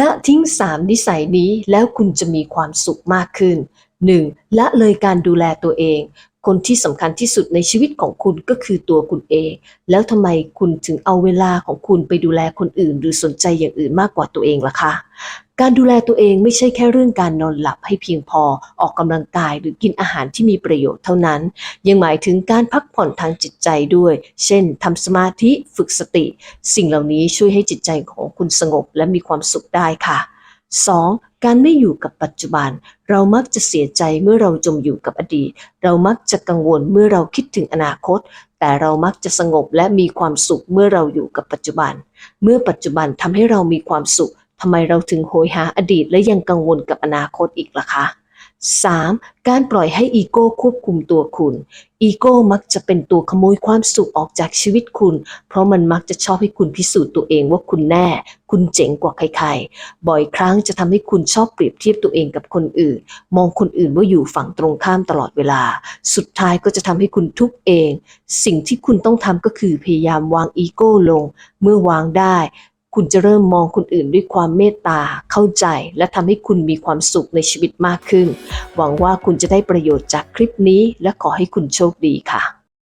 ละทิ้ง 3 นิสัยนี้แล้วคุณจะมีความสุขมากขึ้น 1. ละเลยการดูแลตัวเอง คนที่สำคัญที่สุดในชีวิตของคุณก็คือตัวคุณเอง แล้วทำไมคุณถึงเอาเวลาของคุณไปดูแลคนอื่น หรือสนใจอย่างอื่นมากกว่าตัวเองล่ะคะ การดูแลตัวเองไม่ใช่แค่เรื่องการนอนหลับให้เพียงพอ ออกกำลังกายหรือกินอาหารที่มีประโยชน์เท่านั้น ยังหมายถึงการพักผ่อนทางจิตใจด้วย เช่นทำสมาธิฝึกสติ สิ่งเหล่านี้ช่วยให้จิตใจของ คุณสงบและมีความสุขได้ค่ะ 2. การไม่อยู่กับปัจจุบัน เรามักจะเสียใจเมื่อเราจมอยู่กับอดีต เรามักจะกังวลเมื่อเราคิดถึงอนาคต แต่เรามักจะสงบและมีความสุขเมื่อเราอยู่กับปัจจุบัน เมื่อปัจจุบันทำให้เรามีความสุขทำไมเราถึงโหยหาอดีตและยังกังวลกับอนาคตอีกล่ะคะ 3. การปล่อยให้อีโก้ควบคุมตัวคุณ อีโก้มักจะเป็นตัวขโมยความสุขออกจากชีวิตคุณ เพราะมันมักจะชอบให้คุณพิสูจน์ตัวเองว่าคุณแน่ คุณเจ๋งกว่าใครๆ บ่อยครั้งจะทำให้คุณชอบเปรียบเทียบตัวเองกับคนอื่น มองคนอื่นว่าอยู่ฝั่งตรงข้ามตลอดเวลา สุดท้ายก็จะทำให้คุณทุกข์เอง สิ่งที่คุณต้องทำก็คือพยายามวางอีโก้ลง เมื่อวางได้ คุณจะเริ่มมองคนอื่นด้วยความเมตตา เข้าใจ และทำให้คุณมีความสุขในชีวิตมากขึ้น หวังว่าคุณจะได้ประโยชน์จากคลิปนี้ และขอให้คุณโชคดีค่ะ